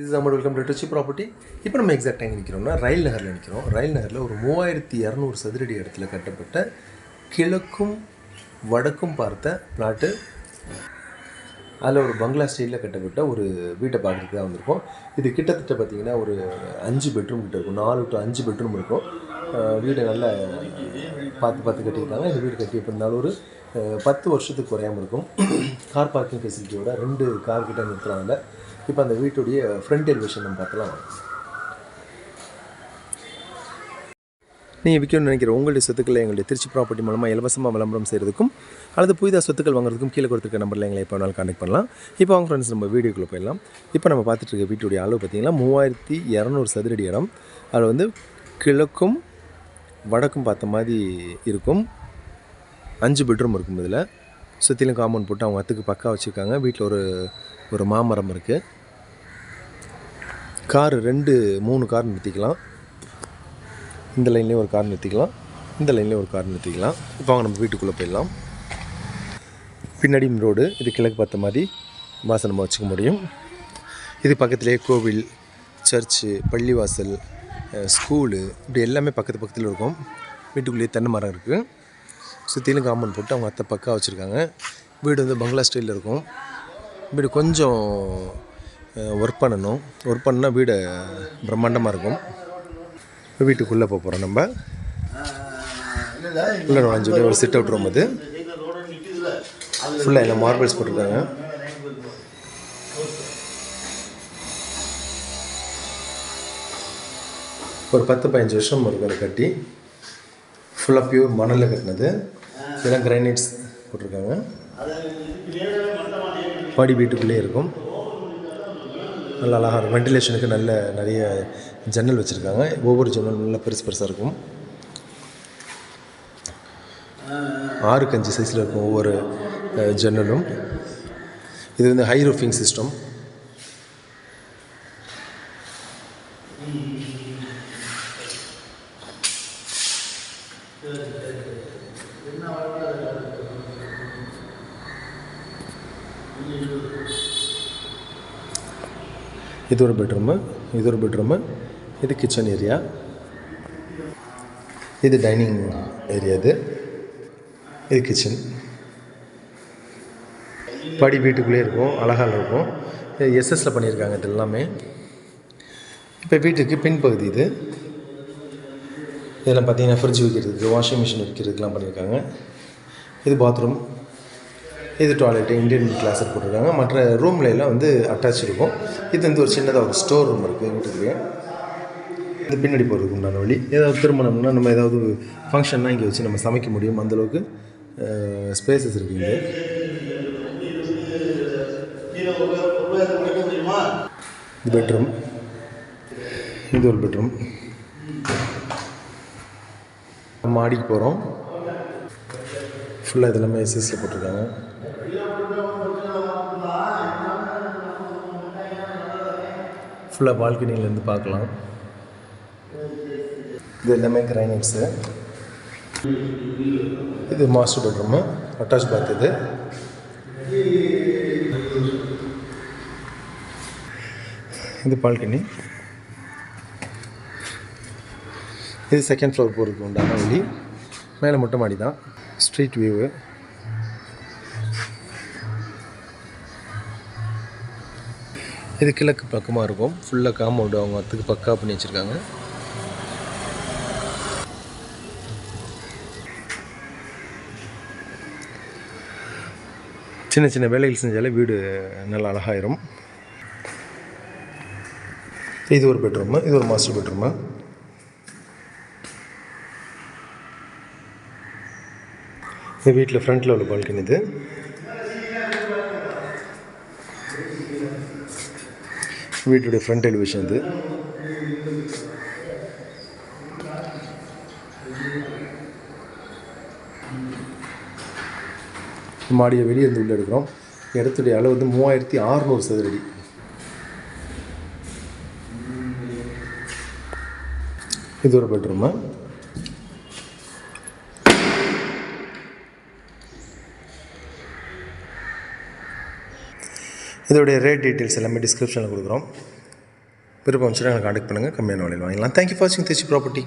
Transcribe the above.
இது நம்ம welcome to rich property இப்போ நம்ம எக்ஸாக்டாக எங்கே நிற்கிறோம்னா ரயில் நகரில் நிற்கிறோம் ரயில் நகரில் ஒரு மூவாயிரத்தி இரநூறு சதுரடி இடத்துல கட்டப்பட்ட கிழக்கும் வடக்கும் பார்த்த பிளாட்டு அதில் ஒரு பங்களா ஸ்டைலில் கட்டப்பட்ட ஒரு வீட்டை பார்க்குறதுக்கு தான் வந்திருக்கோம். இது கிட்டத்தட்ட பார்த்தீங்கன்னா ஒரு அஞ்சு பெட்ரூம் கிட்ட இருக்கும். நாலு டு அஞ்சு பெட்ரூம் இருக்கும். வீடு நல்லா பார்த்து பார்த்து கட்டியிருக்காங்க. இந்த வீடு கட்டி எப்போ இருந்தாலும் ஒரு பத்து வருஷத்துக்கு குறையாமல் இருக்கும். கார் பார்க்கிங் ஃபெசிலிட்டியோட ரெண்டு கார் கிட்ட நிறுத்துறாங்க இப்போ அந்த வீட்டுடைய ஃப்ரண்ட் எலிவேஷன் நம்ம பார்க்கலாம். நீங்கள் விற்கணும்னு நினைக்கிற உங்களுடைய சொத்துக்களை எங்களுடைய திருச்சி ப்ராப்பர்ட்டி மூலமாக இலவசமாக விளம்பரம் செய்கிறதுக்கும் அல்லது புதிதாக சொத்துக்கள் வாங்குறதுக்கும் கீழே கொடுத்துருக்க நம்பரில் எங்களை எப்போ வேணாலும் கான்டெக்ட் பண்ணலாம். இப்போ அவங்க ஃப்ரெண்ட்ஸ் நம்ம வீடியோக்குள்ளே போயிடலாம். இப்போ நம்ம பார்த்துட்டு இருக்க வீட்டுடைய அளவு பார்த்திங்கன்னா மூவாயிரத்தி இரநூறு சதுரடி இடம். அதில் வந்து கிழக்கும் வடக்கும் பார்த்த மாதிரி இருக்கும். அஞ்சு பெட்ரூம் இருக்கும் இதில். சுற்றிலும் காம்பவுண்ட் போட்டு அவங்க அத்துக்கு பக்கா வச்சுருக்காங்க. வீட்டில் ஒரு ஒரு மாமரம் இருக்குது காரு ரெண்டு மூணு கார் நிறுத்திக்கலாம். இந்த லைன்லேயும் ஒரு கார் நிறுத்திக்கலாம். இந்த லைன்லேயும் ஒரு கார் நிறுத்திக்கலாம். இப்போ அவங்க நம்ம வீட்டுக்குள்ளே போயிடலாம். பின்னாடி ரோடு இது கிழக்கு பார்த்த மாதிரி வாசல் நம்ம வச்சுக்க முடியும். இது பக்கத்துலேயே கோவில் சர்ச்சு பள்ளிவாசல் ஸ்கூலு இப்படி எல்லாமே பக்கத்து பக்கத்தில் இருக்கும். வீட்டுக்குள்ளேயே தென்னை மரம் இருக்குது சுற்றிலும் காம்பவுண்ட் போட்டு அவங்க அத்தை பக்கா வச்சுருக்காங்க. வீடு வந்து பங்களா ஸ்டைலில் இருக்கும். வீடு கொஞ்சம் ஒர்க் பண்ணணும். ஒர்க் பண்ணால் வீடு பிரம்மாண்டமாக இருக்கும். வீட்டுக்குள்ளே போக போகிறோம் நம்ம. உள்ளே நுழைஞ்சு ஒரு சிட் அவுட் ரூம் அது. ஃபுல்லாக எல்லாம் மார்பிள்ஸ் போட்டிருக்காங்க. ஒரு பத்து பதினஞ்சு வருஷம் ஒரு கட்டி. ஃபுல்லாக பியூர் மணலில் கட்டினது. இதெல்லாம் கிரைனைட்ஸ் போட்டிருக்காங்க. பாடி வீட்டுக்குள்ளே இருக்கும். நல்ல அழகாக இருக்கும். வென்டிலேஷனுக்கு நல்ல நிறைய ஜன்னல் வச்சுருக்காங்க. ஒவ்வொரு ஜன்னல் நல்லா பெருசு பெருசாக இருக்கும். ஆறுக்கு அஞ்சு சைஸில் இருக்கும் ஒவ்வொரு ஜன்னலும். இது வந்து ஹை ரூஃபிங் சிஸ்டம் இது ஒரு பெட்ரூமு இது ஒரு பெட்ரூமு இது கிச்சன் ஏரியா இது டைனிங் ஏரியா இது. இது கிச்சன் படி வீட்டுக்குள்ளேயே இருக்கும் அழகாக இருக்கும். எஸ்எஸில் பண்ணியிருக்காங்க இது எல்லாமே. இப்போ வீட்டுக்கு பின்பகுதி இது. இதெல்லாம் பார்த்தீங்கன்னா ஃப்ரிட்ஜ் வைக்கிறதுக்கு வாஷிங் மிஷின் வைக்கிறதுக்குலாம் பண்ணியிருக்காங்க. இது பாத்ரூம் இது டாய்லெட்டு இந்தியன் கிளாஸர் போட்டிருக்காங்க. மற்ற ரூம்ல எல்லாம் வந்து அட்டாச் இருக்கும். இது வந்து ஒரு சின்னதாக ஒரு ஸ்டோர் ரூம் இருக்குது வீட்டுக்குள்ளேயே இது பின்னாடி போகிறதுக்கு உண்டான வழி. ஏதாவது திருமணம்னா நம்ம ஏதாவது ஃபங்க்ஷன்னா இங்கே வச்சு நம்ம சமைக்க முடியும். அந்தளவுக்கு ஸ்பேசஸ் இருக்குது இங்கே. இது பெட்ரூம் இது ஒரு பெட்ரூம் மாடிக்கு போகிறோம் ஃபுல்லாக இது எல்லாமே எஸ்எஸ்ல போட்டிருக்காங்க. ஃபுல்லாக பால்கனியிலேருந்து பார்க்கலாம். இது எல்லாமே கிரைனைட்ஸு இது மாஸ்டர் பெட்ரூமு. அட்டாச் பாத் இது. இது பால்கனி. இது செகண்ட் ஃப்ளோர் போகிறதுக்கு உண்டான வழி. மேலே மொட்டை மாடி தான் ஸ்ட்ரீட் வியூவு இது கிழக்கு பக்கமாக இருக்கும் ஃபுல்லாக காம்பவுண்டு அவங்க அதுக்கு பக்கா பண்ணி வச்சுருக்காங்க. சின்ன சின்ன வேலைகள் செஞ்சாலே வீடு நல்லா அழகாயிரும். இது ஒரு பெட்ரூமு இது ஒரு மாஸ்டர் பெட்ரூமு இது வீட்டில் ஃப்ரண்ட்டில் உள்ள பால்கனி இது. வீட்டுடைய ஃப்ரண்ட் எலிவேஷன் இது. மாடியை வெளியே இருந்து உள்ளே எடுக்கிறோம். இடத்துடைய அளவு வந்து மூவாயிரத்தி அறநூறு சதுரடி. இது ஒரு பெட்ரூமு இதோடைய ரேட் டீட்டெயில்ஸ் எல்லாமே டிஸ்கிரிப்ஷனில் கொடுக்குறோம். விருப்பம் வச்சுட்டு எனக்கு கான்டெக்ட் பண்ணுங்கள் கம்மியான விலையில் வாங்கிக்கலாம் தேங்க்யூ ஃபார் வாட்சிங் திருச்சி ப்ராப்பர்ட்டி